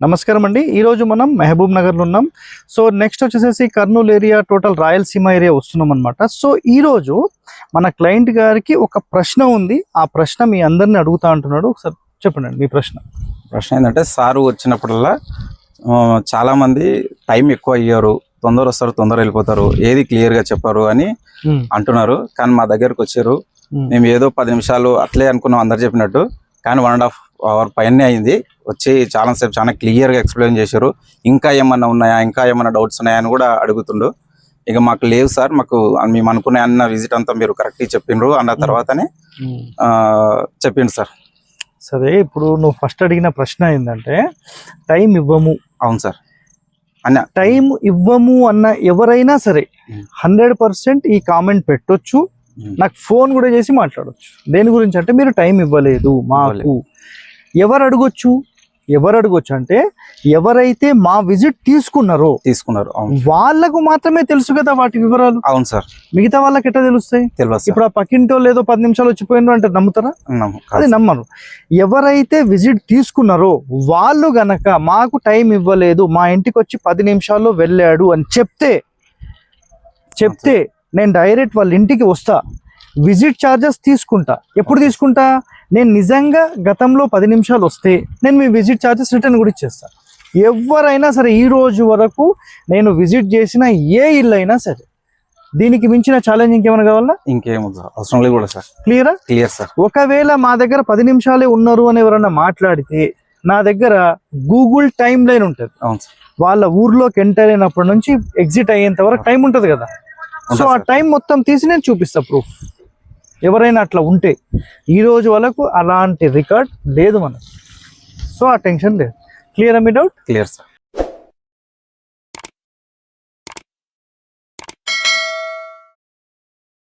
నమస్కారం అండి. ఈ రోజు మనం మహబూబ్ నగర్లో ఉన్నాం. సో నెక్స్ట్ వచ్చేసేసి Kurnool area total Rayalaseema area వస్తున్నాం అనమాట సో ఈ రోజు మన క్లయింట్ గారికి ఒక ప్రశ్న ఉంది. ఆ ప్రశ్న మీ అందరిని అడుగుతా అంటున్నాడు. ఒకసారి చెప్పండి మీ ప్రశ్న. ప్రశ్న ఏంటంటే సారు వచ్చినప్పుడల్లా ఆ, చాలా మంది టైం ఎక్కువ అయ్యారు. తొందర వస్తారు తొందర వెళ్ళిపోతారు. ఏది క్లియర్గా చెప్పారు అని అంటున్నారు. కానీ మా దగ్గరకు వచ్చారు. మేము ఏదో పది నిమిషాలు అట్లే అనుకున్నాం అందరు చెప్పినట్టు. కానీ వన్ అండ్ హాఫ్ అవర్ పైనే అయింది. వచ్చి చాలా సేపు చాలా క్లియర్గా ఎక్స్ప్లెయిన్ చేశారు. ఇంకా ఏమన్నా ఉన్నాయా? ఇంకా ఏమన్నా డౌట్స్ ఉన్నాయా అని కూడా అడుగుతుండు. ఇక మాకు లేవు సార్. మాకు మేము అనుకునే అన్న విజిట్ అంతా మీరు కరెక్ట్ చెప్పిండ్రు. అన్న తర్వాతనే చెప్పిండు సార్. సరే ఇప్పుడు నువ్వు ఫస్ట్ అడిగిన ప్రశ్న ఏంటంటే టైం ఇవ్వము. అవును సార్. అన్న టైం ఇవ్వము అన్న ఎవరైనా సరే. హండ్రెడ్ పర్సెంట్ ఈ కామెంట్ పెట్టొచ్చు. నాకు ఫోన్ కూడా చేసి మాట్లాడొచ్చు. దేని గురించి అంటే మీరు టైం ఇవ్వలేదు మాకు. ఎవరు అడగొచ్చు? ఎవరు అడగొచ్చు అంటే ఎవరైతే మా విజిట్ తీసుకున్నారో తీసుకున్నారు. వాళ్ళకు మాత్రమే తెలుసు కదా వాటి వివరాలు. అవును సార్. మిగతా వాళ్ళకి ఎట్లా తెలుస్తాయి? తెలియదు సార్. ఇప్పుడు ఆ పక్కింటో లేదో పది నిమిషాలు వచ్చిపోయినారు అంటే నమ్ముతారా? అది. నమ్మరు. ఎవరైతే విజిట్ తీసుకున్నారో వాళ్ళు గనక మాకు టైం ఇవ్వలేదు మా ఇంటికి వచ్చి పది నిమిషాల్లో వెళ్ళాడు అని చెప్తే చెప్తే నేను డైరెక్ట్ వాళ్ళ ఇంటికి వస్తా విజిట్ ఛార్జెస్ తీసుకుంటా. ఎప్పుడు తీసుకుంటా? నేను నిజంగా గతంలో పది నిమిషాలు వస్తే నేను మీ విజిట్ ఛార్జెస్ రిటర్న్ కూడా ఇచ్చేస్తా. ఎవరైనా సరే ఈ రోజు వరకు నేను విజిట్ చేసిన ఏ ఇల్లు అయినా సరే దీనికి మించిన ఛాలెంజ్ ఇంకేమైనా కావాలా? ఇంకేం వద్దు. అవసరం లేదు కూడా సార్. క్లియరా క్లియర్ సార్. ఒకవేళ మా దగ్గర పది నిమిషాలే ఉన్నారు అని ఎవరన్నా మాట్లాడితే నా దగ్గర గూగుల్ టైం లైన్ ఉంటుంది. అవును సార్. వాళ్ళ ఊర్లోకి ఎంటర్ అయినప్పటి నుంచి ఎగ్జిట్ అయ్యేంత వరకు టైం ఉంటుంది కదా. సో ఆ. టైం మొత్తం తీసి నేను చూపిస్తా ప్రూఫ్ ఎవరైనా అట్లా ఉంటే ఈరోజు వరకు అలాంటి రికార్డ్ లేదు మనకు. సో ఆ టెన్షన్ లేదు. క్లియర్ మీ డౌట్ క్లియర్ సార్